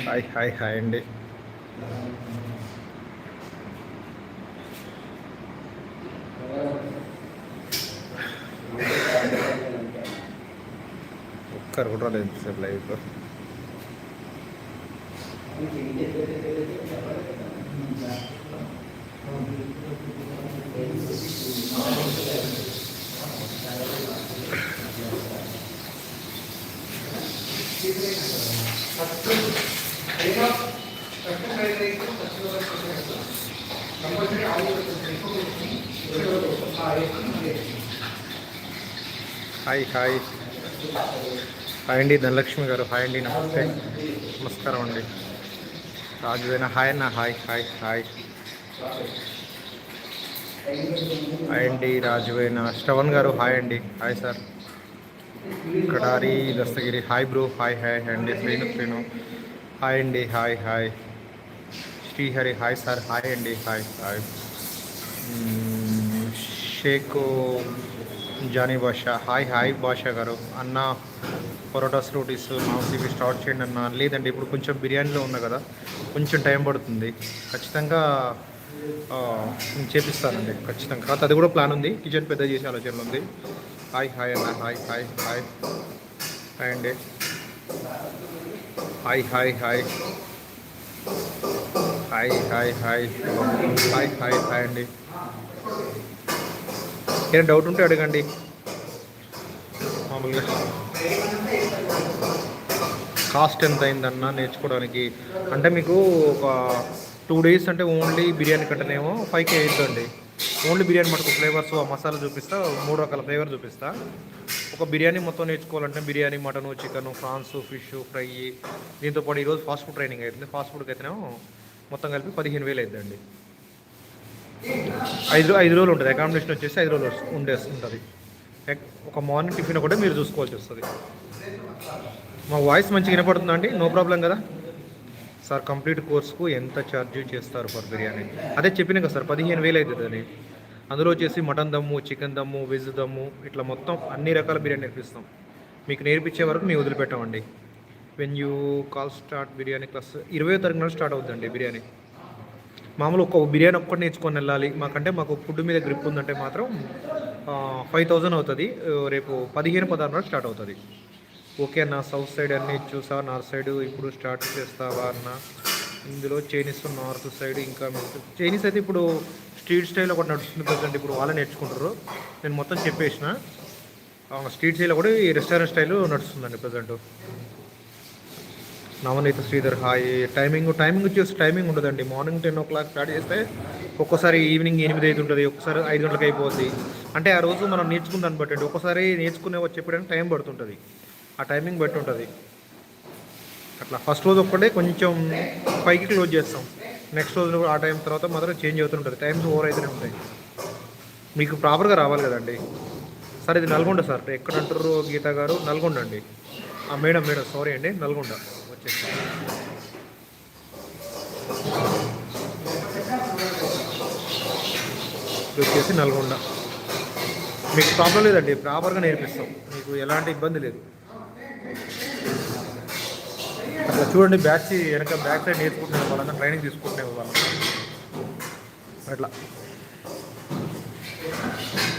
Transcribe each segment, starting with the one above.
Hi hi hi అండి. ఒక్కరు కూడా లేదు సార్ హాయ్ హాయ్. హాయ్ అండి ధనలక్ష్మి గారు. హాయ్ అండి నమస్తే. నమస్కారం అండి. రాజువేనా హాయ్ అన్న హాయ్ హాయ్ హాయ్. హాయ్ అండి రాజువేనా శ్రవణ్ గారు హాయ్ అండి. Hi sir. Kadari Dastagiri hi bro hi hi అండి శ్రీను శ్రీను హాయ్ అండి hi hi Srihari hi sir hi అండి hi hi Shaik Jani Basha hi hi Basha garu అన్న పొరోటాస్ రోటీస్ మాంసం ఇవి స్టార్ట్ చేయండి అన్న లేదండి ఇప్పుడు కొంచెం బిర్యానీలో ఉన్నా కదా కొంచెం టైం పడుతుంది ఖచ్చితంగా చేపిస్తానండి ఖచ్చితంగా కాదు అది కూడా ప్లాన్ ఉంది కిచెన్ పెద్ద చేసే ఆలోచనలు ఉంది హాయ్ హాయ్ అన్న హాయ్ హాయ్ హాయ్. హాయ్ అండి. Hi hi hi. Hi hi hi. Hi hi hi అండి. ఏదైనా డౌట్ ఉంటే అడగండి. మామూలుగా. కాస్ట్ ఎంత అయిందన్న నేర్చుకోవడానికి. అంటే మీకు ఒక టూ డేస్ అంటే ఓన్లీ బిర్యానీ కట్టనేమో ఫైవ్ కే అవుతుందండి ఓన్లీ బిర్యానీ మటుకు ఫ్లేవర్స్ ఆ మసాలా చూపిస్తా మూడు రకాల ఫ్లేవర్ చూపిస్తా. ఒక బిర్యానీ మొత్తం నేర్చుకోవాలంటే biryani mutton chicken prawns fish fry. దీంతోపాటు ఈరోజు ఫాస్ట్ ఫుడ్ ట్రైనింగ్ అవుతుంది ఫాస్ట్ ఫుడ్కి అయితేనేమో మొత్తం కలిపి పదిహేను వేలు అవుతుందండి ఐదు ఐదు రోజులు ఉంటుంది. అకామిడేషన్ వచ్చేసి ఐదు రోజులు ఉండే ఉంటుంది. ఒక మార్నింగ్ టిఫిన్ కూడా మీరు చూసుకోవాల్సి వస్తుంది. మా వాయిస్ మంచిగా వినపడుతుందా అండి? నో ప్రాబ్లం కదా? సార్ కంప్లీట్ కోర్స్కు ఎంత ఛార్జ్ చేస్తారు ఫర్ బిర్యానీ? అదే చెప్పిన కదా సార్ పదిహేను వేలు అవుతుంది అని అందులో వచ్చేసి మటన్ దమ్ము చికెన్ దమ్ము వెజ్ దమ్ము ఇట్లా మొత్తం అన్ని రకాల బిర్యానీ నేర్పిస్తాం. మీకు నేర్పించే వరకు మేము వదిలిపెట్టామండి. When you call start biryani class ఇరవై తారీఖున స్టార్ట్ అవుతుందండి బిర్యానీ. మామూలు ఒక్క బిర్యానీ ఒక్కటి నేర్చుకొని వెళ్ళాలి. మాకంటే మాకు ఫుడ్ మీద గ్రిప్ ఉందంటే మాత్రం ఫైవ్ థౌజండ్ అవుతుంది. రేపు పదిహేను పదహారు స్టార్ట్ అవుతుంది. ఓకే అన్న సౌత్ సైడ్ అన్ని చూసా నార్త్ సైడ్ ఇప్పుడు స్టార్ట్ చేస్తావా అన్న. ఇందులో చైనీస్ నార్త్ సైడ్ ఇంకా చైనీస్ అయితే ఇప్పుడు స్ట్రీట్ స్టైల్ ఒకటి నడుస్తుంది ప్రజెంట్ ఇప్పుడు వాళ్ళే నేర్చుకుంటారు. నేను మొత్తం చెప్పేసిన. స్ట్రీట్ స్టైల్లో కూడా ఈ రెస్టారెంట్ స్టైల్ నడుస్తుందండి present. Navaneetha Sridhar hi. Timing timing వచ్చేసి టైమింగ్ ఉండదండి. Morning ten o'clock start చేస్తే ఒక్కోసారి ఈవినింగ్ ఎనిమిది ఐదు ఉంటుంది ఒక్కసారి ఐదు గంటలకు అయిపోద్ది. అంటే ఆ రోజు మనం నేర్చుకున్న దాన్ని బట్టి అండి. ఒక్కసారి నేర్చుకునే చెప్పడానికి టైం పడుతుంటుంది. ఆ టైమింగ్ బట్టి ఉంటుంది. అట్లా ఫస్ట్ రోజు ఒక్కటే కొంచెం పైకి క్లోజ్ చేస్తాం. నెక్స్ట్ రోజు ఆ టైం తర్వాత మాత్రం చేంజ్ అవుతుంటుంది. టైమ్స్ ఓవర్ అవుతూనే ఉంటాయి. మీకు ప్రాపర్గా రావాలి కదండి. సార్ ఇది నల్గొండ సార్. ఎక్కడ అంటారు గీత గారు? నల్గొండ అండి. ఆ, మేడం మేడం. సారీ అండి నల్గొండ. వచ్చేసి ఇది వచ్చేసి నల్గొండ. మీకు ప్రాబ్లం లేదండి. ప్రాపర్గా నేర్పిస్తాం. మీకు ఎలాంటి ఇబ్బంది లేదు. అట్లా చూడండి బ్యాచ్ వెనక బ్యాక్ సైడ్ నేర్చుకుంటునే వాళ్ళందరూ ట్రైనింగ్ తీసుకుంటే వాళ్ళం అట్లా.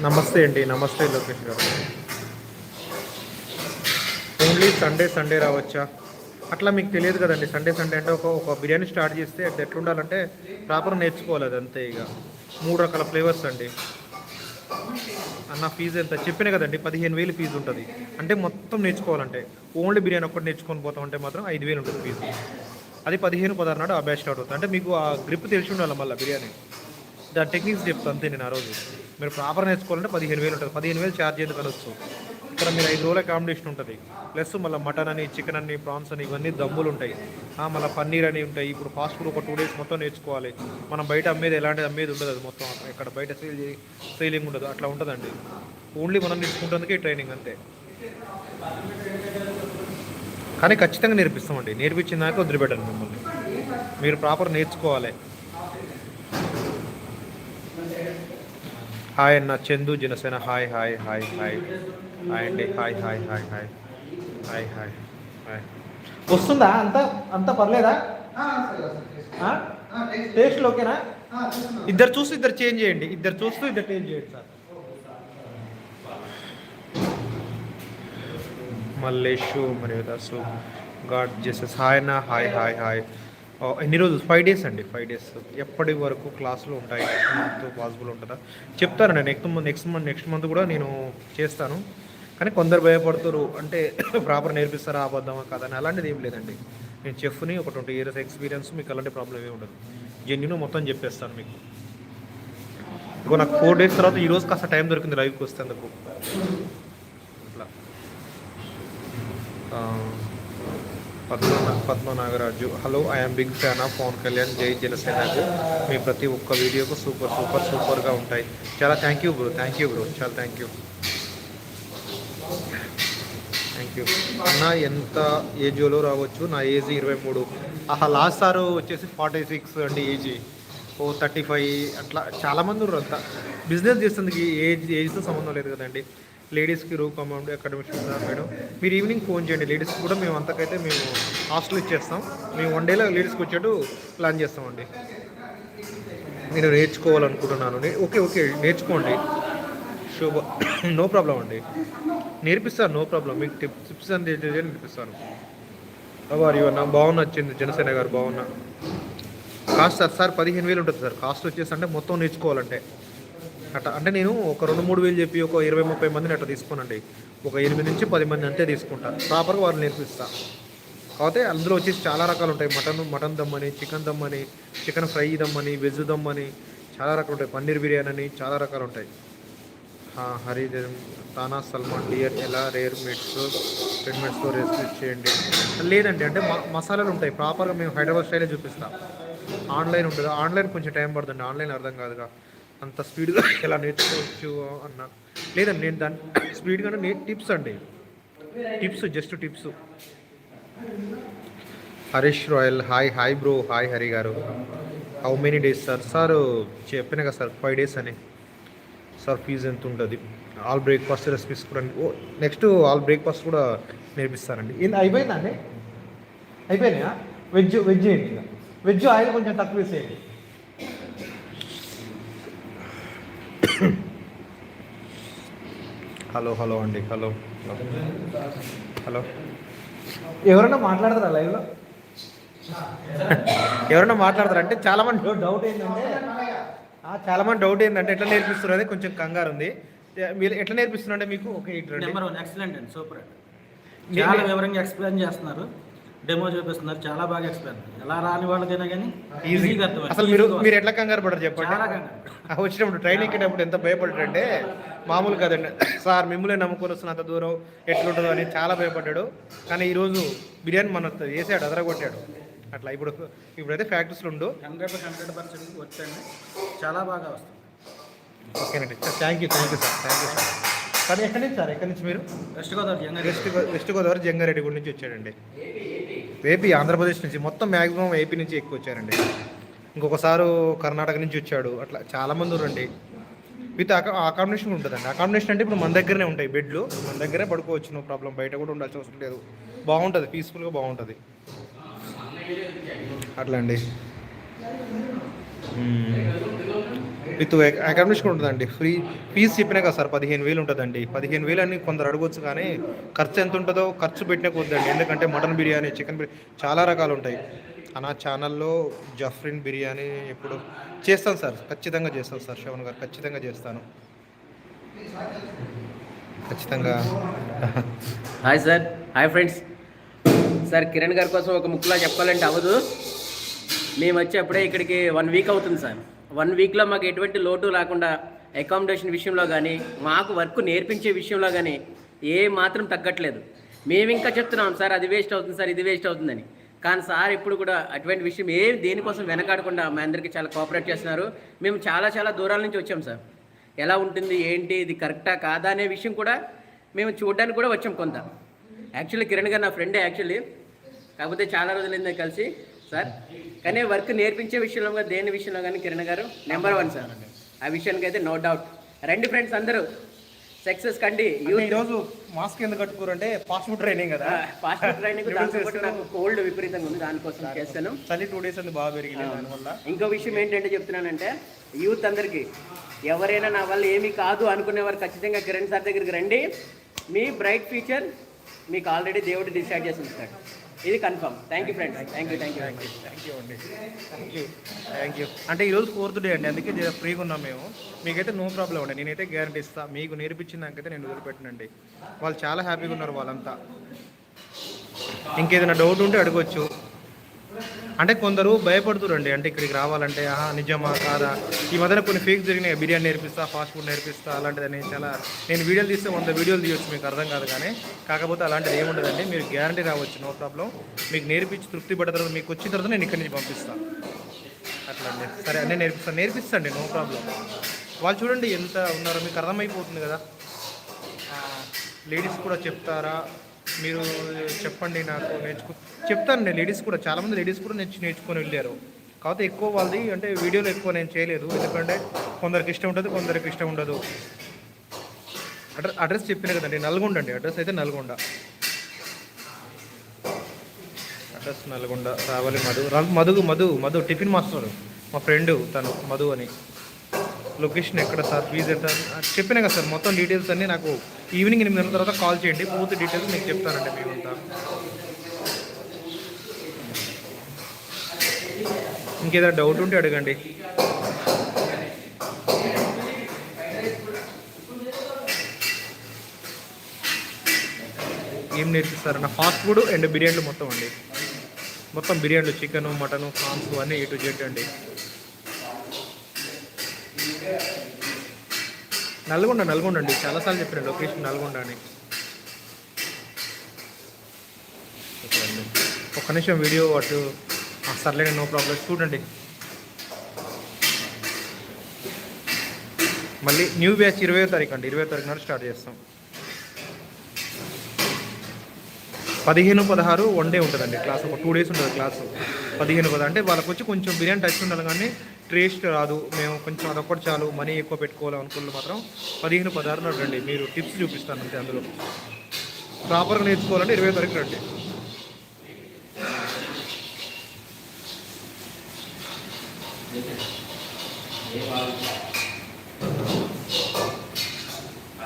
నమస్తే అండి నమస్తే లోకేష్ గారు. ఓన్లీ సండే సండే రావచ్చా? అట్లా మీకు తెలియదు కదండి సండే సండే అంటే ఒక ఒక బిర్యానీ స్టార్ట్ చేస్తే అది ఎట్లా ఉండాలంటే ప్రాపర్ నేర్చుకోవాలి అది అంతే ఇక. మూడు రకాల ఫ్లేవర్స్ అండి. అన్న ఫీజు ఎంత? చెప్పిన కదండి పదిహేను వేలు ఫీజు ఉంటుంది. అంటే మొత్తం నేర్చుకోవాలంటే ఓన్లీ బిర్యానీ ఒక్కటి నేర్చుకొని పోతాం అంటే మాత్రం ఐదు వేలు ఉంటుంది ఫీజు. అది పదిహేను పదహారు నాడు ఆ బ్యాచ్ స్టార్ట్ అవుతుంది. అంటే మీకు ఆ గ్రిప్ తెలిసి ఉండాలి మళ్ళీ బిర్యానీ. దాని టెక్నిక్స్ చెప్తాను అంతే నేను ఆ రోజు. మీరు ప్రాపర్ నేర్చుకోవాలంటే పదిహేను వేలు ఉంటుంది. పదిహేను వేలు ఛార్జ్ చేయండి కలవచ్చు ఇక్కడ మీరు ఐదు రోజుల అకామిడేషన్ ఉంటుంది. ప్లస్ మళ్ళీ మటన్ అని చికెన్ అని ప్రాన్స్ అని ఇవన్నీ దమ్ములు ఉంటాయి. మళ్ళీ పన్నీర్ అని ఉంటాయి. ఇప్పుడు ఫాస్ట్ ఫుడ్ ఒక టూ డేస్ మొత్తం నేర్చుకోవాలి. మనం బయట అమ్మేది ఎలాంటిది అమ్మేది ఉండదు అది మొత్తం. ఇక్కడ బయట సేల్ సేలింగ్ ఉండదు. అట్లా ఉంటుందండి. ఓన్లీ మనం నేర్చుకుంటందుకే ట్రైనింగ్ అంతే. కానీ ఖచ్చితంగా నేర్పిస్తామండి. నేర్పించినాక దాకా వదిలిపెట్టండి మిమ్మల్ని. మీరు ప్రాపర్ నేర్చుకోవాలి. హాయ్ అన్న Chandu Janasena hi hi hi hi. Hi అండి. Hi hi hi hi. Hi hi hi. వస్తుందా? అంత అంత పర్లేదా? టేస్ట్ ఓకేనా? ఇద్దరు చూస్తూ ఇద్దరు చేంజ్ చేయండి. ఇద్దరు చూస్తూ ఇద్దరు చేంజ్ చేయండి సార్. మల్లేషు మరియు దాసు గాడ్ జెసెస్. హాయ్ అన్న హాయ్ హాయ్ హాయ్. ఎన్ని రోజులు? ఫైవ్ డేస్ అండి ఫైవ్ డేస్. ఎప్పటి వరకు క్లాసులు ఉంటాయి? నెక్స్ట్ మంత్ పాసిబుల్ ఉంటుందా? చెప్తానండి next month next month next month కూడా నేను చేస్తాను. కానీ కొందరు భయపడుతారు అంటే ప్రాపర్ నేర్పిస్తారా అబద్ధమా కాదని అలాంటిది ఏం లేదండి. నేను చెఫ్ని ఒక ట్వంటీ ఇయర్స్ ఎక్స్పీరియన్స్ మీకు అలాంటి ప్రాబ్లం ఏమి ఉండదు. జెన్యున్ మొత్తం చెప్పేస్తాను మీకు. ఇంకో నాకు ఫోర్ డేస్ తర్వాత ఈ రోజు కాస్త టైం దొరికింది లైవ్కి వస్తేందుకు అట్లా Padma Padma Nagaraju. Hello I'm big fan of Pawan Kalyan జై జనసేనకు మీ ప్రతి ఒక్క వీడియోకు సూపర్ సూపర్ సూపర్గా ఉంటాయి. చాలా thank you bro thank you bro చాలా థ్యాంక్ యూ థ్యాంక్ యూ అన్న ఎంత ఏజ్లో రావచ్చు? నా ఏజ్ ఇరవై మూడు. ఆహా లాస్ట్ సార్ వచ్చేసి ఫార్టీ సిక్స్ అండి ఏజ్ ఓ థర్టీ ఫైవ్ అట్లా చాలామంది ఉన్నారు అంతా. బిజినెస్ చేస్తుంది ఏజ్ ఏజ్తో సంబంధం లేదు కదండి. లేడీస్కి రూ అమౌంట్ అకాడమిక్స్ మేడం మీరు ఈవినింగ్ ఫోన్ చేయండి. లేడీస్కి కూడా మేము అంతకైతే మేము హాస్టల్ ఇచ్చేస్తాం. మేము వన్ డేలో లేడీస్కి వచ్చేట్టు ప్లాన్ చేస్తామండి. నేను నేర్చుకోవాలనుకుంటున్నాను. Okay okay. నేర్చుకోండి. శుభ నో ప్రాబ్లం అండి. నేర్పిస్తాను నో ప్రాబ్లం మీకు టిప్స్ టిప్స్ అని నేర్పిస్తాను. వారి నాకు బాగున్నా వచ్చింది. జనసేన గారు బాగున్నా కాస్ట్ సార్ సార్ పదిహేను వేలు ఉంటుంది సార్. కాస్ట్ వచ్చేసి అంటే మొత్తం నేర్చుకోవాలంటే. అట్ట అంటే నేను ఒక రెండు మూడు వేలు చెప్పి ఒక ఇరవై ముప్పై మందిని అట్లా తీసుకోనండి. ఒక ఎనిమిది నుంచి పది మంది అంతే తీసుకుంటా. ప్రాపర్గా వాళ్ళు నేర్పిస్తా. కాకపోతే అందులో వచ్చేసి చాలా రకాలు ఉంటాయి. మటన్ మటన్ దమ్ అని చికెన్ దమ్ అని చికెన్ ఫ్రై దమ్ అని వెజ్ దమ్ అని చాలా రకాలు ఉంటాయి. పన్నీర్ బిర్యానీ అని చాలా రకాలు ఉంటాయి. హరి తానా సల్మాన్ డియర్ ఎలా రేర్ మిట్స్ టెన్ మినిట్స్లో రెసిపీ చేయండి లేదండి అంటే మ- మసాలాలు ఉంటాయి. ప్రాపర్గా మేము హైదరాబాద్ స్టైలే చూపిస్తాం. ఆన్లైన్ ఉంటుంది. ఆన్లైన్ కొంచెం టైం పడుతుంది. ఆన్లైన్ అర్థం కాదుగా. అంత స్పీడ్గా ఎలా నేర్చుకోవచ్చు అన్న. లేదండి నేను దాని స్పీడ్గా నే టిప్స్ అండి. Tips just tips Harish Royal hi hi bro hi Hari garu. How many days sir sir చెప్పిన కదా సార్ ఫైవ్ డేస్ అని. సార్ ఫీజు ఎంత ఉంటుంది ఆల్ బ్రేక్ఫాస్ట్ రెసిపీస్ కూడా ఓ నెక్స్ట్ ఆల్ బ్రేక్ఫాస్ట్ కూడా నేర్పిస్తానండి అయిపోయిందా అండి? అయిపోయినాయా? వెజ్ వెజ్ ఏంటి వెజ్ ఆయిల్ కొంచెం తక్కువ వేసేయండి. హలో హలో అండి హలో. హలో. ఎవరైనా మాట్లాడతారా లైవ్లో? ఎవరైనా మాట్లాడతారా? అంటే చాలా మంది డౌట్ ఏంటంటే చాలా మంది డౌట్ ఏంటంటే ఎట్లా నేర్పిస్తున్నారు అది కొంచెం కంగారు ఉంది మీరు ఎట్లా నేర్పిస్తున్నారంటే మీకు ఓకే ఇటు రండి. నెంబర్ వన్ ఎక్సలెంట్ అండి సూపర్ అండి. చాలా వివరంగా ఎక్స్ప్లెయిన్ చేస్తున్నారు. డెమో చూపిస్తున్నారు చాలా బాగా ఎక్స్ప్లెయిన్ ఎలా రాని వాళ్ళకైనా కానీ ఈజీ ఈజీగా అర్థం అసలు మీరు మీరు ఎట్లా కంగారు పడరు చెప్పండి. వచ్చినప్పుడు ట్రైన్ ఎక్కేటప్పుడు ఎంత భయపడ్డాడంటే మామూలు కదండి. సార్ మిమ్మల్ని నమ్ముకొని వస్తున్న అంత దూరం ఎట్లుంటుందో అని చాలా భయపడ్డాడు. కానీ ఈరోజు బిర్యానీ మన వేసాడు అదరగొట్టాడు. అట్లా ఇప్పుడు ఇప్పుడైతే ఫ్యాక్టరీస్లో ఉండు. హండ్రెడ్ హండ్రెడ్ పర్సెంట్ వచ్చండి చాలా బాగా వస్తుంది ఓకేనండి. Thank you thank you sir thank you sir కానీ ఎక్కడి నుంచి సార్? ఎక్కడి నుంచి మీరు? West Godavari west west Godavari Jangareddy గుడి నుంచి వచ్చాడండి ఏపీ ఆంధ్రప్రదేశ్ నుంచి మొత్తం మ్యాక్సిమం ఏపీ నుంచి ఎక్కువ వచ్చారండి. ఇంకొకసారి కర్ణాటక నుంచి వచ్చాడు. అట్లా చాలా మంది ఉన్నారండి విత్ అకా అకామిడేషన్ ఉంటుందండి. అకామిడేషన్ అంటే ఇప్పుడు మన దగ్గరనే ఉంటాయి బెడ్లు. మన దగ్గరే పడుకోవచ్చు నో ప్రాబ్లం బయట కూడా ఉండాల్సిన అవసరం లేదు. బాగుంటుంది పీస్ఫుల్గా బాగుంటుంది. అట్లా అండి విత్ అకామిడేషన్ ఉంటుందండి. ఫ్రీ ఫీజు చెప్పినా కదా సార్ పదిహేను వేలు ఉంటుందండి. పదిహేను వేలు అని కొందరు అడగొచ్చు కానీ ఖర్చు ఎంత ఉంటుందో ఖర్చు పెట్టినా కొద్దండి ఎందుకంటే మటన్ బిర్యానీ చికెన్ బిర్యానీ చాలా రకాలు ఉంటాయి. నా ఛానల్లో జఫ్రిన్ బిర్యానీ ఎప్పుడు చేస్తాను సార్ ఖచ్చితంగా చేస్తాను సార్ శవన్ గారు ఖచ్చితంగా చేస్తాను. ఖచ్చితంగా. Hi sir hi friends sir Kiran గారి కోసం ఒక ముక్కులా చెప్పాలంటే అవ్వదు. మేము వచ్చి అప్పుడే ఇక్కడికి వన్ వీక్ అవుతుంది సార్. వన్ వీక్లో మాకు ఎటువంటి లోటు రాకుండా అకామిడేషన్ విషయంలో కానీ మాకు వర్క్ నేర్పించే విషయంలో కానీ ఏ మాత్రం తగ్గట్లేదు. మేము ఇంకా చెప్తున్నాం సార్ అది వేస్ట్ అవుతుంది సార్ ఇది వేస్ట్ అవుతుందని. కానీ సార్ ఇప్పుడు కూడా అటువంటి విషయం ఏ దేనికోసం వెనకాడకుండా మా అందరికీ చాలా కోఆపరేట్ చేస్తున్నారు. మేము చాలా చాలా దూరాల నుంచి వచ్చాం సార్. ఎలా ఉంటుంది ఏంటి ఇది కరెక్టా కాదా అనే విషయం కూడా మేము చూడడానికి కూడా వచ్చాం కొంత. యాక్చువల్లీ కిరణ్ గారు నా ఫ్రెండే యాక్చువల్లీ కాకపోతే చాలా రోజులైంది కలిసి సార్. కానీ వర్క్ నేర్పించే విషయంలో కానీ దేని విషయంలో కానీ కిరణ్ గారు నెంబర్ వన్ సార్. ఆ విషయానికి అయితే నో డౌట్ రండి ఫ్రెండ్స్ అందరూ. సక్సెస్ కండి. ఈరోజు మాస్క్ ఎందుకు కట్టుకోరు అంటే ఫాస్ట్ ఫుడ్ ట్రైనింగ్ కదా ఫాస్ట్ ఫుడ్ ట్రైనింగ్ నాకు కోల్డ్ విపరీతంగా ఉంది దానికోసం చేస్తాను చలి టూ డేస్ అంది బాగా పెరిగింది దానివల్ల. ఇంకో విషయం ఏంటంటే చెప్తున్నానంటే యూత్ అందరికీ ఎవరైనా నా వల్ల ఏమీ కాదు అనుకునేవారు ఖచ్చితంగా కిరణ్ సార్ దగ్గరికి రండి. మీ బ్రైట్ ఫ్యూచర్ మీకు ఆల్రెడీ దేవుడు డిసైడ్ చేసి ఉంచుతాడు. ఇది confirm. Thank you friends thank you thank you thank you thank you అండి థ్యాంక్ యూ థ్యాంక్ యూ అంటే ఈరోజు ఫోర్త్ డే అండి. అందుకే ఫ్రీగా ఉన్నాం మేము. మీకైతే నో ప్రాబ్లం అండి. నేనైతే గ్యారంటీ ఇస్తాను మీకు నేర్పించిందాకైతే నేను వదిలిపెట్టనండి. వాళ్ళు చాలా హ్యాపీగా ఉన్నారు వాళ్ళంతా. ఇంకేదైనా డౌట్ ఉంటే అడగొచ్చు. అంటే కొందరు భయపడుతురండి. అంటే ఇక్కడికి రావాలంటే ఆహా నిజమా కాదా? ఈ మధ్యన కొన్ని ఫేక్ జరిగినాయి. బిర్యానీ నేర్పిస్తా ఫాస్ట్ ఫుడ్ నేర్పిస్తా అలాంటిదని చాలా నేను వీడియోలు తీస్తే వంద వీడియోలు తీయొచ్చు మీకు అర్థం కాదు కానీ. కాకపోతే అలాంటిది ఏముండదండి. మీరు గ్యారంటీ రావచ్చు నో ప్రాబ్లం. మీకు నేర్పించి తృప్తి పడతారు తర్వాత మీకు వచ్చిన తర్వాత నేను ఇక్కడి నుంచి పంపిస్తాను అట్లండి. అండి సరే అన్నీ నేర్పిస్తాను నేర్పిస్తండి నో ప్రాబ్లం. వాళ్ళు చూడండి ఎంత ఉన్నారో మీకు అర్థమైపోతుంది కదా. లేడీస్ కూడా చెప్తారా? మీరు చెప్పండి నాకు నేర్చుకో చెప్తానండి లేడీస్ కూడా చాలామంది లేడీస్ కూడా నేర్చు నేర్చుకొని వెళ్ళారు. కాకపోతే ఎక్కువ వాళ్ళది అంటే వీడియోలు ఎక్కువ నేను చేయలేదు. ఎందుకంటే కొందరికి ఇష్టం ఉంటుంది కొందరికి ఇష్టం ఉండదు. అడ్రస్ అడ్రస్ చెప్పిన కదండి నల్గొండ అండి. అడ్రస్ అయితే నల్గొండ. అడ్రస్ నల్గొండ రావాలి మధు రా- మధు మధు మధు టిఫిన్ మాస్టర్ మా ఫ్రెండ్ తను మధు అని. లొకేషన్ ఎక్కడ సార్? ఫీజ్ ఎంత చెప్పినా కదా సార్ మొత్తం డీటెయిల్స్ అన్నీ నాకు ఈవినింగ్ ఎనిమిది గంటల తర్వాత కాల్ చేయండి పూర్తి డీటెయిల్స్ మీకు చెప్తానండి మేమంతా. ఇంకేదైనా డౌట్ ఉంటే అడగండి. ఏం నేర్పిస్తారన్న ఫాస్ట్ ఫుడ్ అండ్ బిర్యానీలు మొత్తం అండి. మొత్తం బిర్యానీలు చికెను మటను ప్రాన్స్ అన్నీ ఎటు జెడ్ అండి. నల్గొండ నల్గొండ అండి. చాలాసార్లు చెప్పిన లొకేషన్ నల్గొండ అని. ఒక నిమిషం వీడియో అటు ఆ, సర్లేండి నో ప్రాబ్లం. చూడండి. మళ్ళీ న్యూ బ్యాచ్ ఇరవై తారీఖు అండి. ఇరవై తారీఖు నాడు స్టార్ట్ చేస్తాం. పదిహేను పదహారు వన్ డే ఉంటుందండి క్లాస్. ఒక టూ డేస్ ఉంటుంది క్లాసు. పదిహేను పద అంటే వాళ్ళకి వచ్చి కొంచెం బిర్యానీ టచ్ ఉండాలి కానీ టేస్ట్ రాదు మేము కొంచెం అదొక్కటి చాలు మనీ ఎక్కువ పెట్టుకోవాలి అనుకున్న మాత్రం పదిహేను పదహారు రండి మీరు టిప్స్ చూపిస్తాను అంతే అందులో. ప్రాపర్గా నేర్చుకోవాలంటే ఇరవై తారీఖు రండి.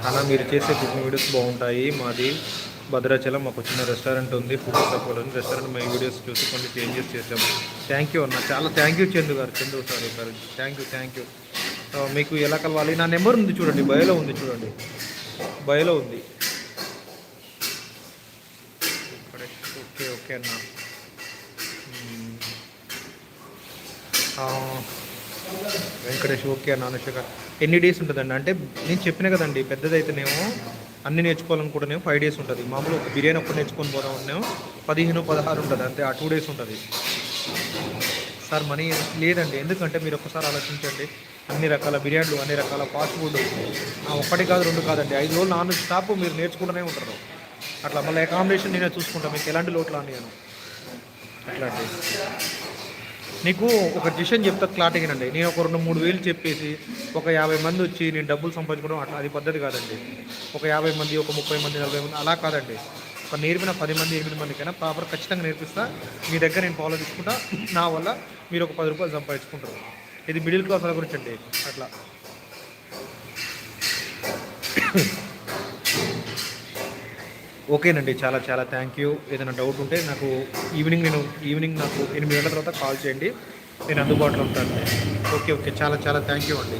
అలా మీరు చేసే కుకింగ్ వీడియోస్ బాగుంటాయి మాది భద్రాచలం మాకు చిన్న రెస్టారెంట్ ఉంది ఫుడ్ తక్కువ రెస్టారెంట్ మేము వీడియోస్ చూసి కొన్ని చేంజెస్ చేసాము థ్యాంక్ యూ అన్న చాలా thank you Chandu garu Chandu sir garu. Thank you thank you మీకు ఎలా కలవాలి? నా నెంబర్ ఉంది చూడండి బయోలో ఉంది చూడండి. బయోలో ఉంది. ఓకే ఓకే అన్న. వెంకటేష్ ఓకే అన్న అనుషక ఎన్ని డేస్ ఉంటుందండి? అంటే నేను చెప్పిన కదండి పెద్దదైతేనేమో అన్ని నేర్చుకోవాలనుకుంటేనేమో ఫైవ్ డేస్ ఉంటుంది. మామూలు ఒక బిర్యానీ ఒక్కటి నేర్చుకొని పోదాం ఉన్నాము పదిహేను పదహారు ఉంటుంది. అంతే ఆ టూ డేస్ ఉంటుంది. సార్ మనీ లేదండి. ఎందుకంటే మీరు ఒక్కసారి ఆలోచించండి. అన్ని రకాల బిర్యానీలు అన్ని రకాల ఫాస్ట్ ఫుడ్ ఒక్కటి కాదు రెండు కాదండి. ఐదు రోజులు నాన్ స్టాప్ మీరు నేర్చుకుంటూనే ఉంటారు. అట్లా మళ్ళీ అకామిడేషన్ నేనే చూసుకుంటాను మీకు ఎలాంటి లోట్లు అని నేను అట్లాంటి నీకు ఒక డిసిషన్ చెప్తా క్లారిటీగా అండి నేను ఒక రెండు మూడు వేలు చెప్పేసి ఒక యాభై మంది వచ్చి నేను డబ్బులు సంపాదించుకోవడం అట్లా అది పద్ధతి కాదండి. ఒక యాభై మంది ఒక ముప్పై మంది నలభై మంది అలా కాదండి. ఒక నేర్పిన పది మంది ఎనిమిది మందికైనా ప్రాపర్ ఖచ్చితంగా నేర్పిస్తా. మీ దగ్గర నేను ఫాలో తీసుకుంటా. నా వల్ల మీరు ఒక పది రూపాయలు సంపాదించుకుంటారు. ఇది మిడిల్ క్లాస్ వాళ్ళ గురించి అండి. అట్లా. ఓకేనండి చాలా చాలా థ్యాంక్ యూ ఏదైనా డౌట్ ఉంటే నాకు ఈవినింగ్ నేను ఈవినింగ్ నాకు ఎనిమిది గంటల తర్వాత కాల్ చేయండి. నేను అందుబాటులో ఉంటాను. Okay okay. చాలా చాలా థ్యాంక్ యూ అండి.